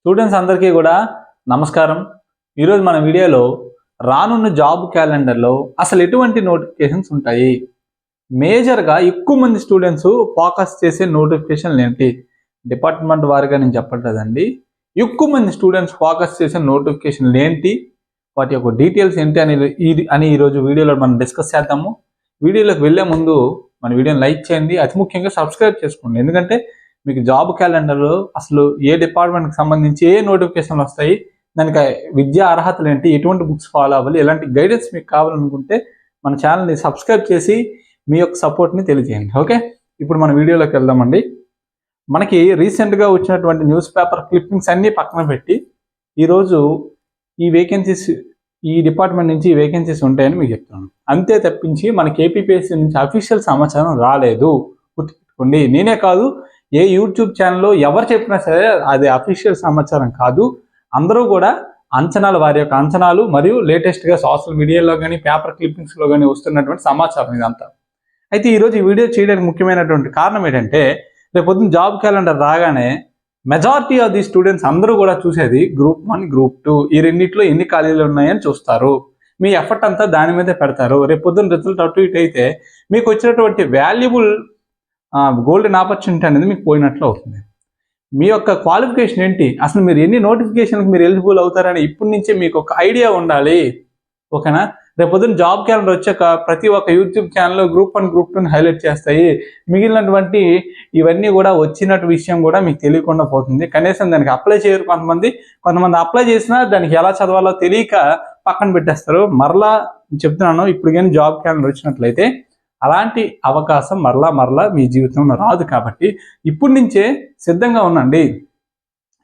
Students అందరికీ కూడా నమస్కారం. ఈరోజు మన వీడియోలో రానున్న జాబ్ క్యాలెండర్లో అసలు ఎటువంటి నోటిఫికేషన్స్ ఉంటాయి? మేజర్గా ఎక్కువ మంది స్టూడెంట్స్ ఫోకస్ చేసే నోటిఫికేషన్లు ఏంటి? డిపార్ట్మెంట్ వారిగా నేను చెప్పట్లేదండి. ఎక్కువ మంది స్టూడెంట్స్ ఫోకస్ చేసే నోటిఫికేషన్లు ఏంటి? వాటి యొక్క డీటెయిల్స్ ఏంటి అని ఈ- అని ఈరోజు వీడియోలో మనం డిస్కస్ చేద్దాము. వీడియోలోకి వెళ్ళే ముందు మన వీడియోని లైక్ చేయండి. అతి ముఖ్యంగా సబ్స్క్రైబ్ చేసుకోండి. ఎందుకంటే మీకు జాబ్ క్యాలెండర్లో అసలు ఏ డిపార్ట్మెంట్కి సంబంధించి ఏ నోటిఫికేషన్లు వస్తాయి దానికి విద్యా అర్హతలు ఏంటి ఎటువంటి బుక్స్ ఫాలో అవ్వాలి ఎలాంటి గైడెన్స్ మీకు కావాలనుకుంటే మన ఛానల్ని సబ్స్క్రైబ్ చేసి మీ యొక్క సపోర్ట్ని తెలియజేయండి. ఓకే? ఇప్పుడు మన వీడియోలోకి వెళ్దామండి. మనకి రీసెంట్గా వచ్చినటువంటి న్యూస్ పేపర్ క్లిప్పింగ్స్ అన్నీ పక్కన పెట్టి ఈరోజు ఈ వేకెన్సీస్ ఈ డిపార్ట్మెంట్ నుంచి ఈ వేకెన్సీస్ ఉంటాయని మీకు చెప్తున్నాను. అంతే తప్పించి మనకి ఏపీపీఎస్సీ నుంచి అఫీషియల్ సమాచారం రాలేదు. గుర్తుపెట్టుకోండి. నేనే కాదు ఏ యూట్యూబ్ ఛానల్లో ఎవరు చెప్పినా సరే అది అఫీషియల్ సమాచారం కాదు. అందరూ కూడా అంచనాలు వారి యొక్క అంచనాలు మరియు లేటెస్ట్గా సోషల్ మీడియాలో కానీ పేపర్ క్లిప్పింగ్స్లో కానీ వస్తున్నటువంటి సమాచారం ఇదంతా. అయితే ఈరోజు ఈ వీడియో చేయడానికి ముఖ్యమైనటువంటి కారణం ఏంటంటే రేపు పొద్దున్న జాబ్ క్యాలెండర్ రాగానే మెజారిటీ ఆఫ్ ది స్టూడెంట్స్ అందరూ కూడా చూసేది గ్రూప్ వన్ గ్రూప్ టూ ఈ రెండింటిలో ఎన్ని ఖాళీలు ఉన్నాయని చూస్తారు. మీ ఎఫర్ట్ అంతా దాని మీదే పెడతారు. రేపు పొద్దున్న రిజల్ట్ అటు ఇటు అయితే మీకు వచ్చినటువంటి వాల్యుబుల్ గోల్డెన్ ఆపర్చునిటీ అనేది మీకు పోయినట్లు అవుతుంది. మీ యొక్క క్వాలిఫికేషన్ ఏంటి? అసలు మీరు ఎన్ని నోటిఫికేషన్కి మీరు ఎలిజిబుల్ అవుతారని ఇప్పటి నుంచే మీకు ఒక ఐడియా ఉండాలి. ఓకేనా? రేపు జాబ్ క్యాలెండర్ వచ్చాక ప్రతి ఒక్క యూట్యూబ్ ఛానల్లో గ్రూప్ వన్ గ్రూప్ టూని హైలైట్ చేస్తాయి. మిగిలినటువంటి ఇవన్నీ కూడా వచ్చినట్టు విషయం కూడా మీకు తెలియకుండా పోతుంది. కనీసం దానికి అప్లై చేయరు కొంతమంది. కొంతమంది అప్లై చేసినా దానికి ఎలా చదవాలో తెలియక పక్కన పెట్టేస్తారు. మరలా చెప్తున్నాను ఇప్పుడు కానీ జాబ్ క్యాలెండర్ వచ్చినట్లయితే అలాంటి అవకాశం మరలా మరలా మీ జీవితంలో రాదు కాబట్టి ఇప్పటి నుంచే సిద్ధంగా ఉండండి.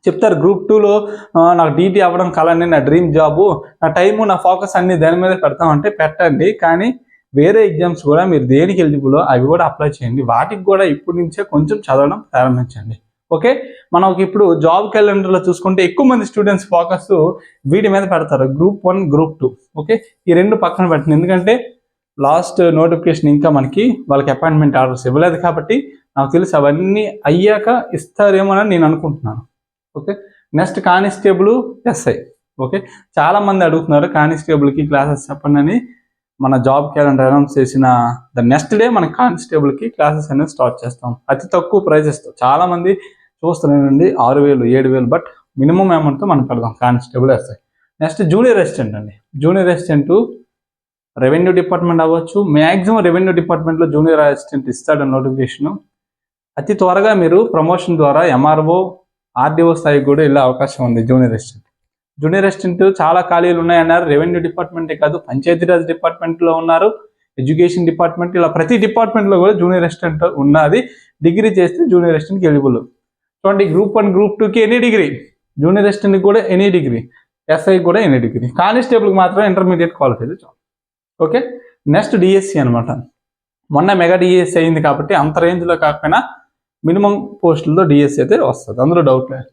చెప్తారు గ్రూప్ టూలో నాకు డీటీ అవ్వడం కలండి నా డ్రీమ్ జాబు నా టైము నా ఫోకస్ అన్ని దాని మీద పెడతామంటే పెట్టండి. కానీ వేరే ఎగ్జామ్స్ కూడా మీరు దేనికి ఎలిజిబుల్ అవి కూడా అప్లై చేయండి. వాటికి కూడా ఇప్పటి నుంచే కొంచెం చదవడం ప్రారంభించండి. ఓకే? మనకి ఇప్పుడు జాబ్ క్యాలెండర్లో చూసుకుంటే ఎక్కువ మంది స్టూడెంట్స్ ఫోకస్ వీటి మీద పెడతారు. Group one group two okay? ఈ రెండు పక్కన పెట్టండి. ఎందుకంటే లాస్ట్ నోటిఫికేషన్ ఇంకా మనకి వాళ్ళకి అపాయింట్మెంట్ ఆర్డర్స్ ఇవ్వలేదు కాబట్టి నాకు తెలిసి అవన్నీ అయ్యాక ఇస్తారేమోనని నేను అనుకుంటున్నాను. Okay? Next constable SI. Okay? చాలా మంది అడుగుతున్నారు కానిస్టేబుల్కి క్లాసెస్ చెప్పండి అని. మన జాబ్ క్యాలెండర్ అనౌన్స్ చేసిన ద నెక్స్ట్ డే మన కానిస్టేబుల్కి క్లాసెస్ అనేది స్టార్ట్ చేస్తాం. అతి తక్కువ ప్రైజెస్తో చాలా మంది చూస్తున్నానండి ఆరు వేలు ఏడు వేలు బట్ మినిమం అమౌంట్తో మనం పెడదాం constable SI. Next junior assistant అండి. జూనియర్ అసిస్టెంట్ రెవెన్యూ డిపార్ట్మెంట్ అవ్వచ్చు. మ్యాక్సిమం రెవెన్యూ డిపార్ట్మెంట్లో జూనియర్ అసిస్టెంట్ ఇస్తాడు నోటిఫికేషను. అతి త్వరగా మీరు ప్రమోషన్ ద్వారా ఎంఆర్ఓ ఆర్డీఓ స్థాయికి కూడా వెళ్ళే అవకాశం ఉంది జూనియర్ అసిస్టెంట్. జూనియర్ అసిస్టెంట్ చాలా ఖాళీలు ఉన్నాయన్నారు. రెవెన్యూ డిపార్ట్మెంటే కాదు పంచాయతీరాజ్ డిపార్ట్మెంట్లో ఉన్నారు. ఎడ్యుకేషన్ డిపార్ట్మెంట్ ఇలా ప్రతి డిపార్ట్మెంట్లో కూడా జూనియర్ అసిస్టెంట్ ఉన్నది. డిగ్రీ చేస్తే జూనియర్ అసిస్టెంట్కి ఎలిజిబుల్. చూడండి గ్రూప్ వన్ గ్రూప్ టూకి ఎనీ డిగ్రీ. జూనియర్ అసిస్టెంట్కి కూడా ఎనీ డిగ్రీ. ఎస్ఐకి కూడా ఎనీ డిగ్రీ. కానిస్టేబుల్కి మాత్రం intermediate qualify okay next DSC అనమాట మొన్న మెగా డిఎస్సి అయింది కాబట్టి అంత రేంజ్లో కాకపోయినా మినిమం పోస్టుల్లో డిఎస్సి అయితే వస్తుంది. అందులో డౌట్ లేదు.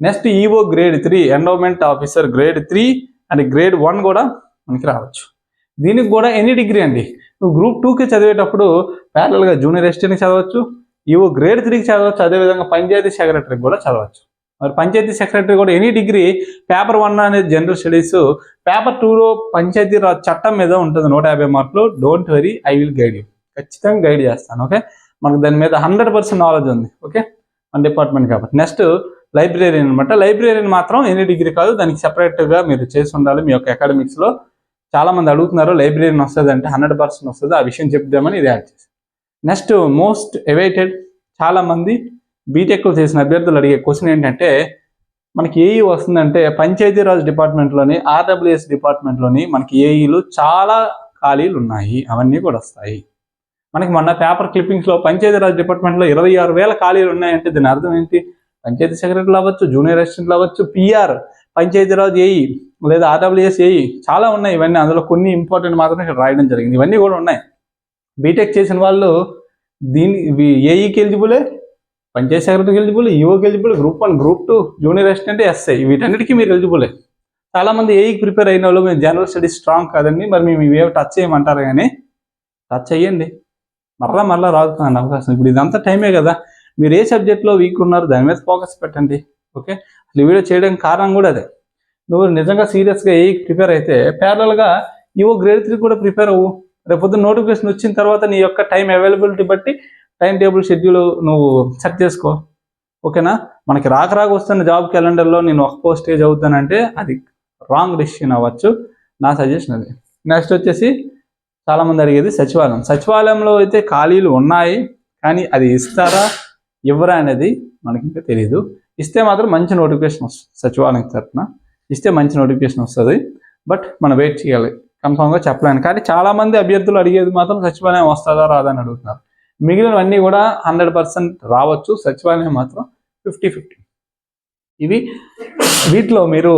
Next EO grade three endowment officer grade three and grade one కూడా మనకి రావచ్చు. దీనికి కూడా ఎనీ డిగ్రీ అండి. నువ్వు గ్రూప్ టూకి చదివేటప్పుడు ప్యారల్గా జూనియర్ అసిస్టెంట్కి చదవచ్చు. ఈవో గ్రేడ్ త్రీకి చదవచ్చు. అదేవిధంగా పంచాయతీ సెక్రటరీకి కూడా చదవచ్చు. మరి పంచాయతీ సెక్రటరీ కూడా ఎనీ డిగ్రీ పేపర్ వన్ అనేది జనరల్ స్టడీస్ పేపర్ టూలో పంచాయతీ చట్టం మీద ఉంటుంది నూట యాభై మార్కులు. Don't worry I will guide you ఖచ్చితంగా గైడ్ చేస్తాను ఓకే మనకు దాని మీద హండ్రెడ్ పర్సెంట్ నాలెడ్జ్ ఉంది ఓకే మన డిపార్ట్మెంట్ కాబట్టి. నెక్స్ట్ లైబ్రరీ అనమాట లైబ్రరీని మాత్రం ఎనీ డిగ్రీ కాదు దానికి సెపరేట్గా మీరు చేసి ఉండాలి. మీ యొక్క అకాడమిక్స్లో చాలా మంది అడుగుతున్నారు లైబ్రరీని వస్తుంది అంటే హండ్రెడ్ పర్సెంట్ వస్తుంది? ఆ విషయం చెప్దామని ఇది యాడ్ చేసి నెక్స్ట్ మోస్ట్ ఎవైటెడ్ చాలామంది బీటెక్లో చేసిన అభ్యర్థులు అడిగే క్వశ్చన్ ఏంటంటే మనకి ఏఈ వస్తుందంటే పంచాయతీరాజ్ డిపార్ట్మెంట్లోని ఆర్డబ్ల్యూఎస్ డిపార్ట్మెంట్లోని మనకి ఏఈలు చాలా ఖాళీలు ఉన్నాయి. అవన్నీ కూడా వస్తాయి. మనకి మొన్న పేపర్ క్లిప్పింగ్స్లో పంచాయతీరాజ్ డిపార్ట్మెంట్లో ఇరవై ఆరు వేల ఖాళీలు ఉన్నాయంటే దీని అర్థం ఏంటి? పంచాయతీ సెక్రటరీలు అవ్వచ్చు జూనియర్ అసిస్టెంట్లు అవ్వచ్చు పిఆర్ పంచాయతీరాజ్ ఏఈ లేదా ఆర్డబ్ల్యూఎస్ ఏఈ చాలా ఉన్నాయి. ఇవన్నీ అందులో కొన్ని ఇంపార్టెంట్ మాత్రమే ఇక్కడ రాయడం జరిగింది. ఇవన్నీ కూడా ఉన్నాయి. బీటెక్ చేసిన వాళ్ళు దీని ఏఈకి ఎలిజిబులే? పంచాయతీ సెక్రటరీకి eligible ఈఓకి eligible group one group two junior assistant SI వీటన్నిటికీ మీరు ఎలిజిబులే చాలా మంది ఏఈకి ప్రిపేర్ అయిన వాళ్ళు మేము జనరల్ స్టడీస్ స్ట్రాంగ్ కాదండి మరి మేము ఇవేవి టచ్ చేయమంటారు కానీ టచ్ అయ్యండి మరలా మరలా రాదుతున్నాను అవకాశం. ఇప్పుడు ఇదంతా టైమే కదా. మీరు ఏ సబ్జెక్ట్లో వీక్ ఉన్నారు దాని మీద ఫోకస్ పెట్టండి. ఓకే అసలు వీడియో చేయడానికి కారణం కూడా అదే. నువ్వు నిజంగా సీరియస్గా ఏఈకి ప్రిపేర్ అయితే ప్యారల్గా ఈవో గ్రేడ్ త్రీ కూడా ప్రిపేర్ అవ్వు. రేపొద్దు నోటిఫికేషన్ వచ్చిన తర్వాత నీ యొక్క టైం అవైలబిలిటీ బట్టి టైం టేబుల్ షెడ్యూల్ నువ్వు సెట్ చేసుకో. ఓకేనా? మనకి రాక రాక వస్తున్న జాబ్ క్యాలెండర్లో నేను ఒక పోస్టేజ్ అవుతానంటే అది రాంగ్ డెసిషన్ అవ్వచ్చు. నా సజెషన్ అది. నెక్స్ట్ వచ్చేసి చాలామంది అడిగేది సచివాలయం. సచివాలయంలో అయితే ఖాళీలు ఉన్నాయి కానీ అది ఇస్తారా? ఇవ్వరా అనేది మనకి ఇంకా తెలియదు ఇస్తే మాత్రం మంచి నోటిఫికేషన్ వస్తుంది సచివాలయం తరఫున ఇస్తే మంచి నోటిఫికేషన్ వస్తుంది. బట్ మనం వెయిట్ చేయాలి. కన్ఫామ్గా చెప్పలేను. కానీ చాలామంది అభ్యర్థులు అడిగేది మాత్రం సచివాలయం వస్తుందా రాదా అని అడుగుతున్నారు. మిగిలినవన్నీ కూడా హండ్రెడ్ పర్సెంట్ రావచ్చు. సచివాలయం మాత్రం ఫిఫ్టీ ఫిఫ్టీ. ఇవి వీటిలో మీరు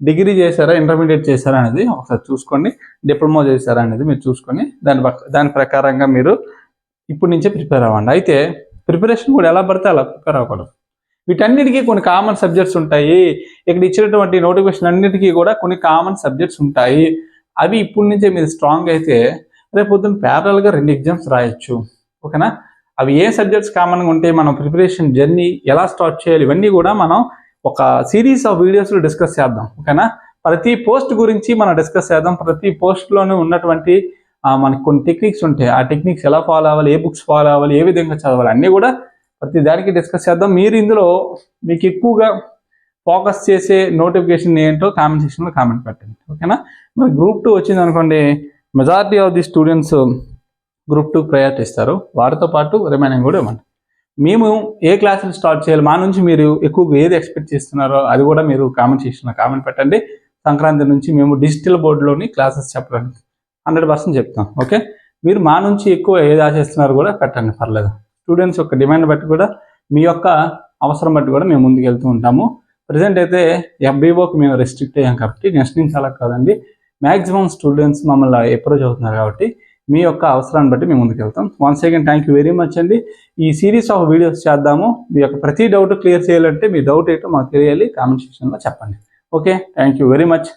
డిగ్రీ చేశారా ఇంటర్మీడియట్ చేశారా అనేది ఒకసారి చూసుకోండి. డిప్లొమా చేశారా అనేది మీరు చూసుకొని దాని దాని ప్రకారంగా మీరు ఇప్పటి నుంచే ప్రిపేర్ అవ్వండి. అయితే ప్రిపరేషన్ కూడా ఎలా పడితే అలా ప్రిపేర్ అవ్వకూడదు. వీటన్నిటికీ కొన్ని కామన్ సబ్జెక్ట్స్ ఉంటాయి. ఇక్కడ ఇచ్చినటువంటి నోటిఫికేషన్ అన్నిటికీ కూడా కొన్ని కామన్ సబ్జెక్ట్స్ ఉంటాయి. అవి ఇప్పటి నుంచే మీరు స్ట్రాంగ్ అయితే రేపు పొద్దున్న ప్యారల్గా రెండు ఎగ్జామ్స్ రాయొచ్చు. ఓకేనా? అవి ఏ సబ్జెక్ట్స్ కామన్గా ఉంటే మనం ప్రిపరేషన్ జర్నీ ఎలా స్టార్ట్ చేయాలి ఇవన్నీ కూడా మనం ఒక సిరీస్ ఆఫ్ వీడియోస్లో డిస్కస్ చేద్దాం. ఓకేనా? ప్రతి పోస్ట్ గురించి మనం డిస్కస్ చేద్దాం. ప్రతి పోస్ట్లోనూ ఉన్నటువంటి మనకి కొన్ని టెక్నిక్స్ ఉంటాయి. ఆ టెక్నిక్స్ ఎలా ఫాలో అవ్వాలి? ఏ బుక్స్ ఫాలో అవ్వాలి? ఏ విధంగా చదవాలి? అన్నీ కూడా ప్రతి దానికి డిస్కస్ చేద్దాం. మీరు ఇందులో మీకు ఎక్కువగా ఫోకస్ చేసే నోటిఫికేషన్ ఏంటో కామెంట్ సెక్షన్లో కామెంట్ పెట్టండి. ఓకేనా? మరి గ్రూప్ టూ వచ్చింది అనుకోండి majority of the students group two priority ఇస్తారు పాటు రిమైనింగ్ కూడా ఇవ్వండి. మేము ఏ క్లాసులు స్టార్ట్ చేయాలి? మా నుంచి మీరు ఎక్కువగా ఏది ఎక్స్పెక్ట్ చేస్తున్నారో అది కూడా మీరు కామెంట్ సెక్షన్లో కామెంట్ పెట్టండి. సంక్రాంతి నుంచి మేము డిజిటల్ బోర్డులోని క్లాసెస్ చెప్పడానికి హండ్రెడ్ పర్సెంట్ చెప్తాం. ఓకే? మీరు మా నుంచి ఎక్కువ ఏది ఆశిస్తున్నారో కూడా పెట్టండి. పర్లేదు. స్టూడెంట్స్ యొక్క డిమాండ్ బట్టి కూడా మీ యొక్క అవసరం బట్టి కూడా మేము ముందుకు వెళ్తూ ఉంటాము. ప్రజెంట్ అయితే ఎఫ్బీఓకి మేము రెస్ట్రిక్ట్ అయ్యాం కాబట్టి నెక్స్ట్ నుంచి అలా కాదండి. మ్యాక్సిమం స్టూడెంట్స్ మమ్మల్ని అప్రోచ్ అవుతున్నారు కాబట్టి మీ యొక్క అవసరాన్ని బట్టి మేము ముందుకు వెళ్తాం once again thank you very much అండి. ఈ సిరీస్ ఆఫ్ వీడియోస్ చేద్దాము. మీ యొక్క ప్రతి డౌట్ క్లియర్ చేయాలంటే మీ డౌట్ ఏంటో మాకు తెలియాలి. కామెంట్ సెక్షన్లో చెప్పండి. Okay thank you very much